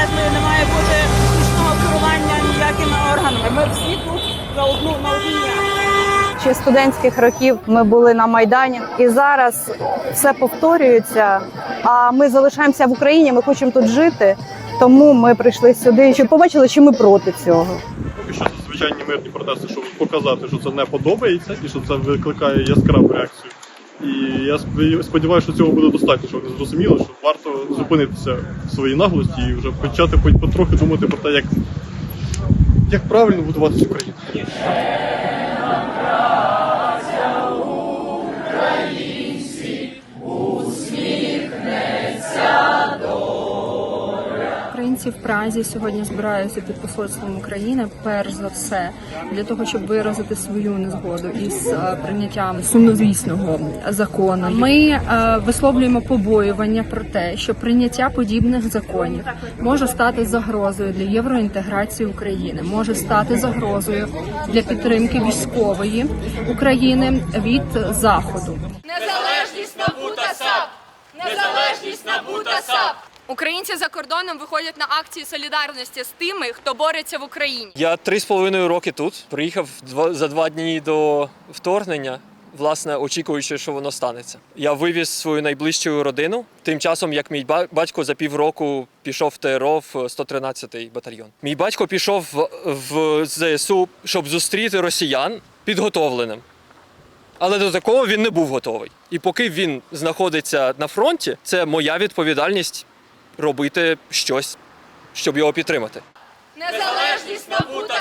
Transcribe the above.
незалежною, не має бути ручного керування ніякими органами. Ми всі тут за одну на одній. Ще студентських років ми були на майдані, і зараз все повторюється. А ми залишаємося в Україні. Ми хочемо тут жити. Тому ми прийшли сюди, щоб побачили, що ми проти цього. Поки що звичайні мирні протести, щоб показати, що це не подобається, і що це викликає яскраву реакцію. І я сподів- сподіваюся, що цього буде достатньо, щоб вони зрозуміли, що варто зупинитися в своїй наглості і вже почати хоч потрохи думати про те, як, як правильно будувати цю країну. Українці в Празі сьогодні збираються під посольством України, перш за все, для того, щоб виразити свою незгоду із е, прийняттям сумнозвісного закону. Ми е, висловлюємо побоювання про те, що прийняття подібних законів може стати загрозою для євроінтеграції України, може стати загрозою для підтримки військової України від заходу. Незалежність НАБУ та САП! Незалежність НАБУ та САП! Українці за кордоном виходять на акції солідарності з тими, хто бореться в Україні. Я три з половиною роки тут. Приїхав за два дні до вторгнення, власне, очікуючи, що воно станеться. Я вивіз свою найближчу родину. Тим часом, як мій батько за півроку пішов в ТРО в 113-й батальйон. Мій батько пішов в, ЗСУ, щоб зустріти росіян підготовленим. Але до такого він не був готовий. І поки він знаходиться на фронті, це моя відповідальність робити щось, щоб його підтримати. Незалежність НАБУ та САП!